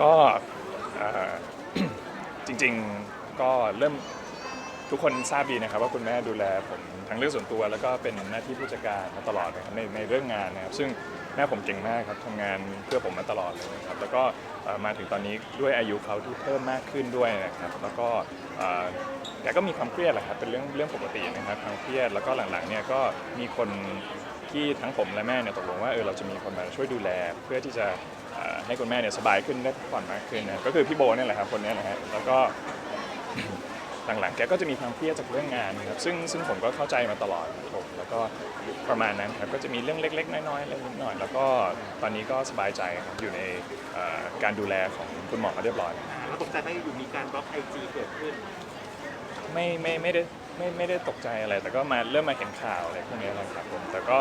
ก็เอ่อ จริงๆก็เริ่มทุกคนทราบดีนะครับว่าคุณแม่ดูแลผมทั้งเรื่องส่วนตัวแล้วก็เป็นหน้าที่ผู้จัดการมาตลอดนะครับในในเรื่องงานนะครับ ซึ่งแม่ผมเก่งมากครับทำงานเพื่อผมมาตลอดเลยนะครับแล้วก็เอ่อมาถึงตอนนี้ด้วยอายุเขาที่เพิ่มมากขึ้นด้วยนะครับแล้วก็เอ่อแกก็มีความเครียดแหละครับเป็นเรื่องเรื่องปกตินะครับความเครียดแล้วก็หลังๆเนี่ยก็มีคน ที่ทั้งผมและแม่เนี่ยตกลงว่าเออเราจะมีคนมาช่วยดูแล เพื่อที่จะ ให้คุณแม่เนี่ยสบายขึ้นได้พักผ่อนมากขึ้นนะก็คือพี่โบเนี่ยแหละครับคนเนี้นะฮะแล้วก็หลังๆแกก็จะมีความเครียดจากเรื่องงานนะครับซึ่งซึ่งผมก็เข้าใจมาตลอดครับผมแล้วก็ประมาณนั้นครับก็จะมีเรื่องเล็ก ๆ น้อยๆอะไรนิดหน่อยแล้วก็ตอนนี้ก็สบายใจครับอยู่ในเอ่อการดูแลของคุณหมอเรียบร้อย เราตกใจไหมอยู่มีการบล็อกไอจีเกิดขึ้น ไม่ไม่ไม่ได้ไม่ไม่ได้ตกใจอะไร แต่ก็มาเริ่มมาเห็นข่าวอะไรพวกนี้แหละครับผมแต่ก็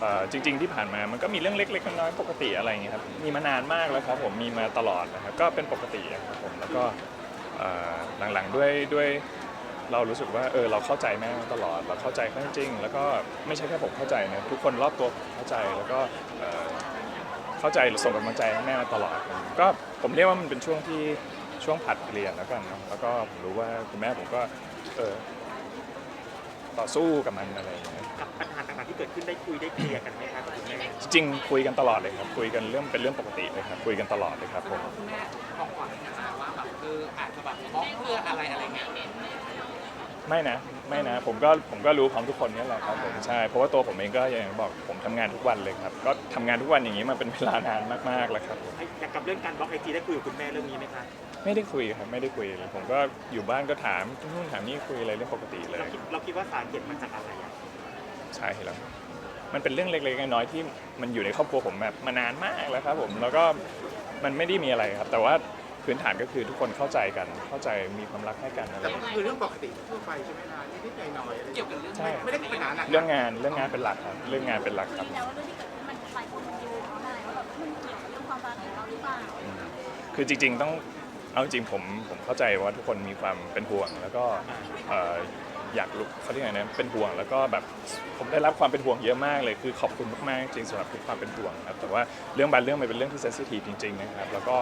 เอ่อจริง ๆ ที่ผ่านมามันก็มีเรื่องเล็กๆน้อยๆปกติอะไรอย่างเงี้ยครับมีมานานมากแล้วครับผมมีมาตลอดนะครับก็เป็นปกติอะครับผมแล้วก็เอ่อหลังๆด้วยด้วยเรารู้สึกว่าเออเราเข้าใจแม่มาตลอดเราเข้าใจเขาจริงๆแล้วก็ไม่ใช่แค่ผมเข้าใจนะทุกคนรอบตัวผมเข้าใจแล้วก็เอ่อเข้าใจหรือส่งกำลังใจให้แม่มาตลอด ก็ผมเรียกว่ามันเป็นช่วงที่ช่วงผัดเรียนแล้วกันเนะแล้วก็ผมรู้ว่าคุณแม่ผมก็เออ ต่อสู้กับมันอะไรอย่างเงี้ยกับปัญหาต่างๆที่เกิดขึ้นได้คุยได้เคลียร์กันไหมครับกับคุณแม่จริงๆคุยกันตลอดเลยครับ คุยกันเรื่องเป็นเรื่องปกติเลยครับ คุยกันตลอดเลยครับผม คุณแม่บอกก่อนนะคะว่าแบบเอออาจจะแบบบล็อกเพื่ออะไรอะไรเงี้ยไม่นะไม่นะผมก็ผมก็รู้พร้อมทุกคนนี่แหละครับผมใช่เพราะว่าตัวผมเองก็อย่างบอกผมทำงานทุกวันเลยครับ ก็ทำงานทุกวันอย่างนี้มาเป็นเวลานานมากๆแล้วครับผมอยากกับเรื่องการบล็อกไอจีได้คุยกับคุณแม่เรื่องนี้ไหมคะ ไม่ได้คุยครับไม่ได้คุยเลยผมก็อยู่บ้านก็ถามนู่นถามนี่คุยอะไรเรื่องปกติเลย เราคิดเราคิดว่าสาเหตุมาจากอะไรอะใช่แล้วมันเป็นเรื่องเล็กๆน้อยๆที่มันอยู่ในครอบครัวผมแบบมานานมากแล้วครับผมแล้วก็มันไม่ได้มีอะไรครับ แต่ว่าพื้นฐานก็คือทุกคนเข้าใจกันเข้าใจมีความรักให้กันอะไรแต่มันคือเรื่องปกติทั่วไปใช่ไหมล่ะนิดๆหน่อยๆอะไรอย่างเกี่เงี้ยวยกับเรื่องใช่ไม่ได้มีปัญหาหนักเรื่องงานเรื่องงานเป็นหลักครับ เรื่องงานเป็นหลักครับ แล้วาเรื่องที่เกิดขึ้นมันหลายคนมันโยงได้ว่าแบบมันเกี่ยวกับเรื่องความรักของเราหรือเปล่า คือจริงๆต้อง เอาจริงผมผมเข้าใจว่าทุกคนมีความเป็นห่วง แล้วก็เอ่ออยากรู้เขาเรียกไงนะเป็นห่วงแล้วก็แบบผมได้รับความเป็นห่วงเยอะมากเลยคือขอบคุณมากๆจริงๆสำหรับทุกความเป็นห่วงครับแต่ว่าเรื่องบางเรื่องมันเป็นเรื่องที่เซนซิทีฟจริงๆนะครับแล้วก็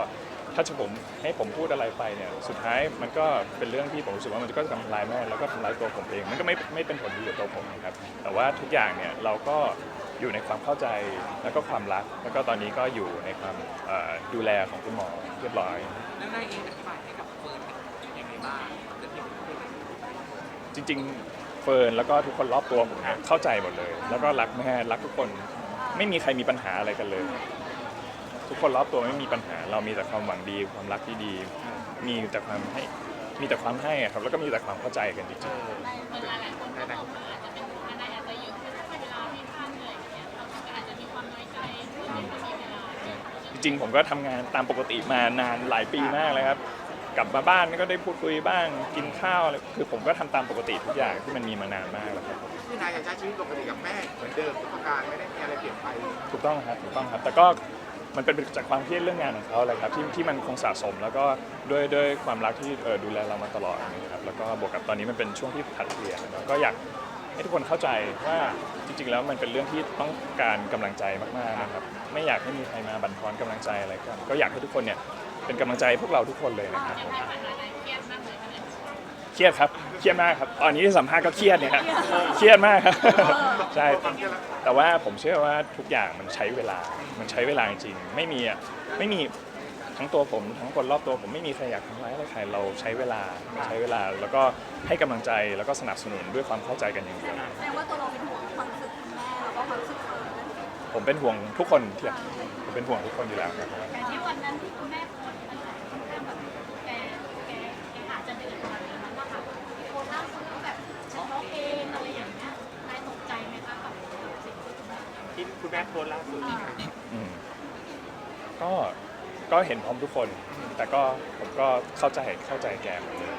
ถ้าจะผมให้ผมพูดอะไรไปเนี่ยสุดท้ายมันก็เป็นเรื่องที่ผมรู้สึกว่ามันก็ทำลายแม่แล้วก็ทำลายตัวผมเองมันก็ไม่ไม่เป็นผลดีกับตัวผมนะครับแต่ว่าทุกอย่างเนี่ยเราก็ อยู่ในความเข้าใจแล้วก็ความรัก แล้วก็ตอนนี้ก็อยู่ในความเอ่อดูแลของคุณหมอเรียบร้อยแล้วนายเองอธิบายให้กับเฟิร์นยังไงบ้างเรื่องที่ผมพูดจริงๆ เฟิร์นแล้วก็ทุกคนรอบตัวผมเนี่ยเข้าใจหมดเลย แล้วก็รักแม่รักทุกคนไม่มีใครมีปัญหาอะไรกันเลย ทุกคนรอบตัวไม่มีปัญหา เรามีแต่ความหวังดี ความรักที่ดี มีแต่ความให้มีแต่ความให้อะครับแล้วก็มีแต่ความเข้าใจกันจริงในเวลาหลายคนก็บอกว่าอาจจะเป็น จริงๆผมก็ทำงานตามปกติมานานหลายปีมากเลยครับ กลับมาบ้านก็ได้พูดคุยบ้างกินข้าวอะไรคือผมก็ทำตามปกติทุกอย่างที่มันมีมานานมากแล้วครับที่นายยังใช้ชีวิตปกติกับแม่เหมือนเดิมทุกประการไม่ได้มีอะไรเปลี่ยนไปถูกต้องครับถูกต้องครับ แต่ก็มันเป็นจากความเครียดเรื่องงานของเขาแหละครับที่ที่มันคงสะสม แล้วก็ด้วยด้วยความรักที่เออดูแลเรามาตลอดนะครับแล้วก็บวกกับตอนนี้มันเป็นช่วงที่ผัดเปลี่ยนแล้วก็อยากให้ทุกคนเข้าใจว่าจริงๆ แล้วมันเป็นเรื่องที่ต้องการกำลังใจมากๆนะครับ ไม่อยากให้มีใครมาบั่นทอนกำลังใจอะไรกัน ก็อยากให้ทุกคนเนี่ยเป็นกำลังใจให้พวกเราทุกคนเลยนะครับผมในฐานะนายเครียดมากเลยขนาดนี้เครียดครับเครียดมากครับตอนนี้ที่สัมภาษณ์ก็เครียดเนี่ยครับเครียดมากครับใช่แต่ว่าผมเชื่อว่าทุกอย่างมันใช้เวลามันใช้เวลาจริงๆไม่มีอะไม่มีทั้งตัวผมทั้งคนรอบตัวผมไม่มีใครอยากทำร้ายอะไรใครเราใช้เวลาใช้เวลาแล้วก็ให้กำลังใจแล้วก็สนับสนุนด้วยความเข้าใจกันอย่างเดียว แสดงว่าตัวเราเป็นห่วงความรู้สึกคุณแม่แล้วก็ความรู้สึกเฟิร์น ผมเป็นห่วงทุกคนที่ผมเป็นห่วงทุกคนอยู่แล้วครับแต่ที่วันนั้นที่คุณแม่โพสต์มันค่อนข้างแบบแกแกแกอาจจะเดือดขนาดนั้นนะคะโพสต์ล่าสุดก็แบบฉันร้องเองอะไรอย่างเงี้ยนายตกใจไหมคะกับสิ่งที่คุณแม่ที่คุณแม่โพสต์ล่าสุดอืมก็ก็เห็นพร้อมทุกคน แต่ก็ผมก็เข้าใจเข้าใจแกหมดเลย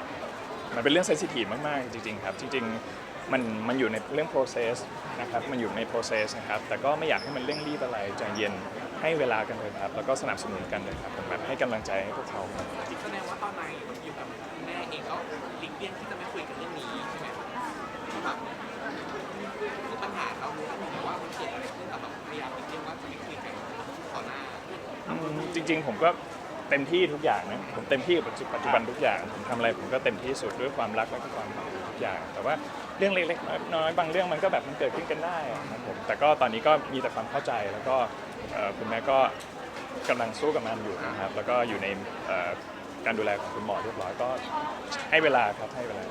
มันเป็นเรื่องเซนซิทีฟมากๆจริงๆครับ จริง ๆ มันมันอยู่ในเรื่อง process นะครับมันอยู่ใน process นะครับแต่ก็ไม่อยากให้มันเร่งรีบอะไรใจเย็นให้เวลากันเลยครับ แล้วก็สนับสนุนกันเลยครับผมแบบให้กำลังใจให้พวกเขาครับแสดงว่าตอนนายอยู่กับคุณแม่เองก็หลีกเลี่ยงที่จะไม่คุยกันเรื่องนี้ใช่ไหมที่แบบคือปัญหาเรารู้แต่ว่ามันเกิดอะไรขึ้นแต่แบบพยายามหลีกเลี่ยงว่าจะไม่คุยกันต่อหน้าอืมจริง ๆ ผมก็ เต็มที่ทุกอย่างนะผมเต็มที่กับปัจจุบันทุกอย่างผมทำอะไรผมก็เต็มที่สุดด้วยความรักและความหวังทุกอย่าง แต่ว่าเรื่องเล็กๆน้อยๆบางเรื่องมันก็แบบมันเกิดขึ้นกันได้นะครับผมแต่ก็ตอนนี้ก็มีแต่ความเข้าใจแล้วก็เอ่อคุณแม่ก็กำลังสู้กับมันอยู่นะครับแล้วก็อยู่ในเอ่อการดูแลของคุณหมอเรียบร้อยก็ให้เวลาครับให้เวลา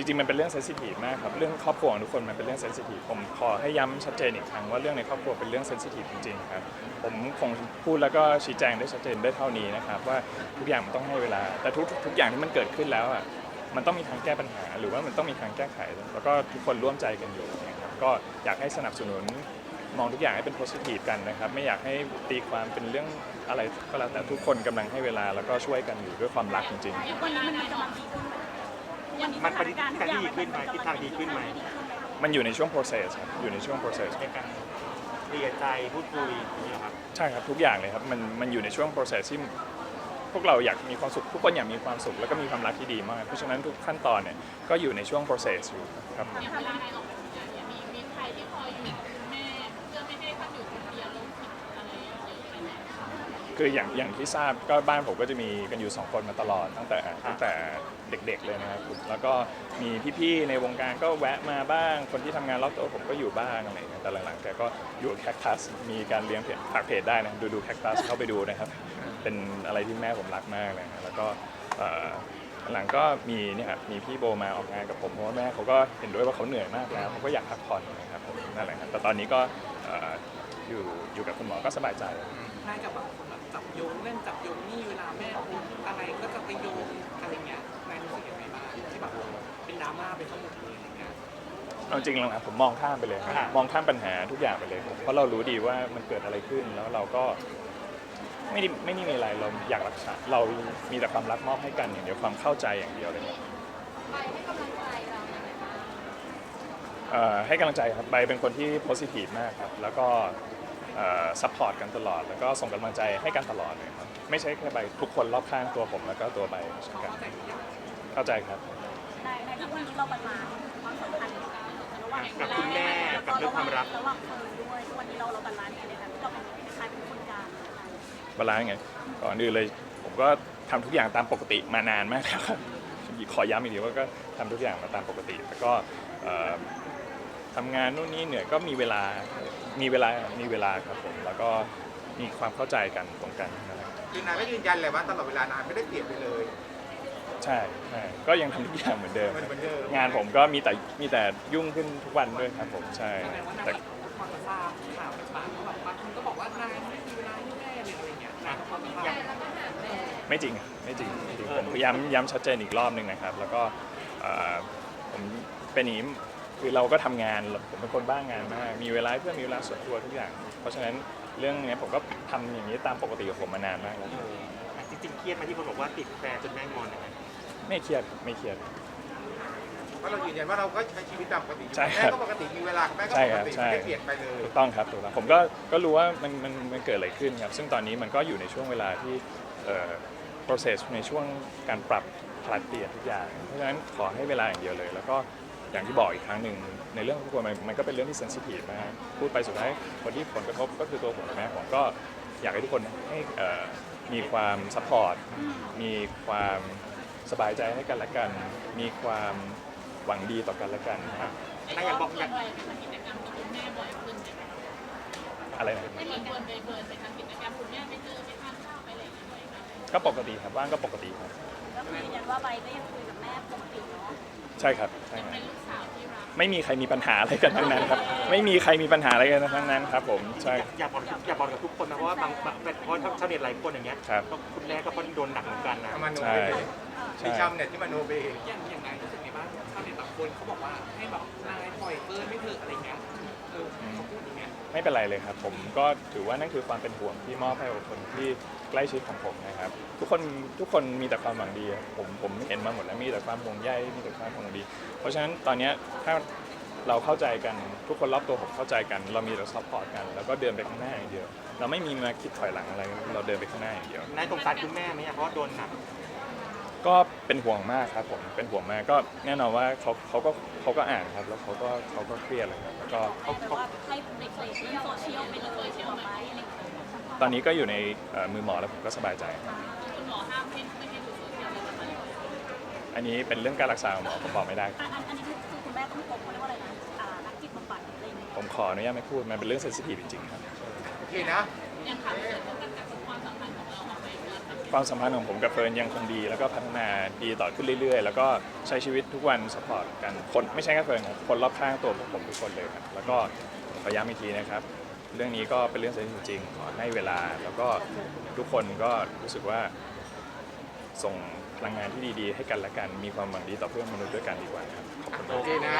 จริงๆ มันเป็นเรื่องเซนซิทีฟมากครับ เรื่องครอบครัวของทุกคนมันเป็นเรื่องเซนซิทีฟผมขอให้ย้ำชัดเจนอีกครั้งว่าเรื่องในครอบครัวเป็นเรื่องเซนซิทีฟจริงๆครับ ผมคงพูดแล้วก็ชี้แจงได้ชัดเจนได้เท่านี้นะครับว่าทุกอย่างมันต้องให้เวลา แต่ทุกทุกอย่างที่มันเกิดขึ้นแล้วอะมันต้องมีทางแก้ปัญหา หรือว่ามันต้องมีทางแก้ไข แล้วก็ทุกคนร่วมใจกันอยู่นะครับก็อยากให้สนับสนุนมองทุกอย่างให้เป็นโพสิทีฟกันนะครับ ไม่อยากให้ตีความเป็นเรื่องอะไรก็แล้วแต่ทุกคนกำลังให้เวลาแล้วก็ช่วยกันอยู่ด้วยความรักจริงๆ วันนี้มันมีกำลังดีขึ้นไหม มันปฏิทินการดีขึ้นไหมทิศทางดีขึ้นไหมมันอยู่ในช่วง process ครับอยู่ในช่วง process ในการเรียใจพูดคุยอย่างนี้ยครับใช่ครับทุกอย่างเลยครับมันมันอยู่ในช่วง process ที่พวกเราอยากมีความสุขทุกคนอยากมีความสุขแล้วก็มีความรักที่ดีมาก เพราะฉะนั้นทุกขั้นตอนเนี่ยก็อยู่ในช่วง process อยู่ครับอย่างเวลาในออกไปทำงา คืออย่างอย่างที่ทราบก็บ้านผมก็จะมีกันอยู่ 2 คนมาตลอดตั้งแต่ตั้งแต่เด็กๆเลยนะครับแล้วก็มีพี่ๆในวงการก็แวะมาบ้าง คนที่ทำงานรอบตัวผมก็อยู่บ้างอะไรอย่างเงี้ยแต่หลังๆแกก็อยู่แคคตัสมีการเลี้ยงเพจฝากเพจได้นะดูดูแคคตัสเข้าไปดูนะครับ เป็นอะไรที่แม่ผมรักมากเลยนะแล้วก็เอ่อหลังก็มีเนี่ยครับมีพี่โบมาออกงานกับผมเพราะว่าแม่เขาก็เห็นด้วยว่าเขาเหนื่อยมากแล้วเขาก็อยากพักผ่อนนะครับผมนั่นแหละครับแต่ตอนนี้ก็เอ่ออยู่อยู่กับคุณหมอก็สบายใจคล้ายกับแบบคนแบบ โยงเล่นจับโยงนี่เวลาแม่พูดอะไรก็จะไปโยงอะไรเงี้ยนายรู้สึกยังไงบ้างที่แบบเป็นดราม่าไปทั้งหมดเลยอะไรเงี้ยเอาจริงๆแล้วนะผมมองข้ามไปเลยครับค่ะมองข้ามปัญหาทุกอย่างไปเลยครับเพราะเรารู้ดีว่ามันเกิดอะไรขึ้นแล้วเราก็ไม่ได้ไม่ได้มีอะไรเราอยากรักษาเรามีแต่ความรักมอบให้กันอย่างเดียวความเข้าใจอย่างเดียวเลยครับไปให้กำลังใจเราอย่างไรบ้างเอ่อให้กำลังใจครับใบเป็นคนที่โพสิทีฟมากครับ แล้วก็ ซัพพอร์ตกันตลอด แล้วก็ส่งกำลังใจให้กันตลอดเลยครับไม่ใช่แค่ใบทุกคนรอบข้างตัวผมแล้วก็ตัวใบเช่นกันเข้าใจครับในในที่วันนี้เราบาลาความสัมพันธ์ระหว่างกับคุณแม่กับเรื่องความรักระหว่างเฟิร์นด้วยทุกวันนี้เราเราบาลานซ์กันเลยค่ะที่เราเป็นคล้ายเป็นคนกลางนะคะบาลานซ์ไงก่อนอื่นเลยผมก็ทำทุกอย่างตามปกติมานานมากแล้วครับขอย้ำอีกทีว่าก็ทำทุกอย่างมาตามปกติแต่ก็เอ่อทำงานนู่นนี่เหนื่อยก็มีเวลา มีเวลามีเวลาครับผมแล้วก็มีความเข้าใจกันตรงกันนะครับคือนายก็ยืนยันเลยว่าตลอดเวลานายไม่ได้เปลี่ยนไปเลย ใช่ใช่ก็ยังทำทุกอย่างเหมือนเดิมมันเหมือนเดิม งานผมก็มีแต่มีแต่ยุ่งขึ้นทุกวันด้วยครับผมใช่แสดงว่านายแต่ก็พอจะทราบข่าวต่างๆว่าแบบบางคนก็บอกว่านายไม่มีเวลาให้แม่เลยอะไรเงี้ยนายก็พอจะทราบไม่จริงอะไม่จริงไม่จริงผมพยายามย้ำชัดเจนอีกรอบหนึ่งนะครับ แล้วก็เอ่อผมเป็นอย่างนี้ คือเราก็ทำงานผมเป็นคนบ้างงานมาก มีเวลาให้เพื่อนมีเวลาส่วนตัวทุกอย่าง เพราะฉะนั้นเรื่องเนี้ยผมก็ทำอย่างนี้ตามปกติของผมมานานมากแล้วเออจริงๆเครียดไหมาที่คนบอกว่าติดแฟนจนแม่งอนอะไรไม่เครียดไม่เครียดเพราะเรายืนยันว่าเราก็ใช้ชีวิตตามปกติใช่ครัแม่บก็ปกติมีเวลาแม่ก็ใช่ปคกรับติใช่ไม่ได้เปลี่ยนไปเลยถูกต้องครับถูกต้องผมก็ก็รู้ว่ามันมันมันเกิดอะไรขึ้นครับซึ่งตอนนี้มันก็อยู่ในช่วงเวลาที่เอ่อ process ในช่วงการปรับผลัดเปลี่ยนทุกอย่าง เพราะฉะนั้นขอให้เวลาอย่างเดียวเลย แล้วก็ อย่างที่บอกอีกครั้งหนึ่งในเรื่องของครอบครัวมันมันก็เป็นเรื่องที่ sensitive มากพูดไปสุดท้ายคนที่ผลกระทบก็คือตัวผมกับแม่ผมก็อยากให้ทุกคนให้เอ่อมีความ support มีความสบายใจให้กันและกัน มีความหวังดีต่อกันและกันครับนายอยากบอกอยาก ไปทำกิจกรรมกับคุณแม่บ่อยขึ้นไหมคะอะไรนะ ไม่มีควรไปเบิร์นไปทำกิจกรรมคุณแม่ ก็ปกติครับว่างก็ปกติครับก็คือยืนยันว่าใบก็ยังคุยกับแม่ปกติเนาะใช่ครับใช่ครับ เป็นลูกสาวที่รักไม่มีใครมีปัญหาอะไรกันทั้งนั้นครับ ไม่มีใครมีปัญหาอะไรกันทั้งนั้นครับ ผมใช่ อยากบอกอยากบอกกับทุกคนนะเพราะว่าบางบางเพราะชาวเน็ตหลายคนอย่างเงี้ยครับ ก็คุณแม่ก็พอโดนหนักเหมือนกันนะเอามาโนใช่ไปเองใช่มีชาวเน็ตที่มาโนไปเองอย่างอย่างนายรู้สึกไงบ้างชาวเน็ตบางคนเขาบอกว่าให้แบบนายปล่อยเฟิร์นไม่เถอะอะไรเงี้ย เขาพูดอย่างเงี้ยไม่เป็นไรเลยครับ ผมก็ถือว่านั่นคือความเป็นห่วงที่มอบให้กับคนที่ใกล้ชิดของผมนะครับ ทุกคนทุกคนมีแต่ความหวังดีอะผมผมเห็นมาหมดแล้วมีแต่ความห่วงใยมีแต่ความห่วงดี เพราะฉะนั้นตอนเนี้ยถ้าเราเข้าใจกันทุกคนรอบตัวผมเข้าใจกัน เรามีเราซัพพอร์ตกัน แล้วก็เดินไปข้างหน้าอย่างเดียว เราไม่มีมาคิดถอยหลังอะไรเราเดินไปข้างหน้าอย่างเดียว นายสงสารคุณแม่ไหมอะเพราะว่าโดนหนัก ก็เป็นห่วงมากครับผมเป็นห่วงมากก็แน่นอนว่าเขาเขาก็เขาก็อ่านครับ แล้วเขาก็เขาก็เครียดเลยครับแล้วก็เขาแต่ว่าให้เด็กๆเล่นโซเชียลไปเลยใช่ไหมอะไรอย่างเงี้ยตอนนี้ก็อยู่ในเอ่อมือหมอแล้วผมก็สบายใจคุณหมอห้ามให้ไม่ให้ดูโซเชียลเลยนะคะอันนี้เป็นเรื่องการรักษาของหมอผมบอกไม่ได้อันอันอันนี้คือคุณแม่ต้องพบเขาเรียกว่าอะไรนะอ่านักจิตบำบัดหรืออะไรอย่างเงี้ยผมขออนุญาตไม่พูดมันเป็นเรื่องเซนซิทีฟจริงๆครับ โอเคนะ ยังถามเรื่องการกับคว ความสัมพันธ์ของผมกับเฟิร์นยังคงดี แล้วก็พัฒนาดีต่อขึ้นเรื่อยๆ แล้วก็ใช้ชีวิตทุกวันสปอร์ตกันคนไม่ใช่แค่เฟิร์นครับคนรอบข้างตัวผมทุกคนเลยครับแล้วก็ขอย้ำอีกทีนะครับเรื่องนี้ก็เป็นเรื่องจริงขอให้เวลาแล้วก็ทุกคนก็รู้สึกว่าส่งพลังงานที่ดีๆ ให้กันและกันมีความหวังดีต่อเพื่อนมนุษย์ด้วยกันดีกว่าครับขอบคุณมาก โอเคนะ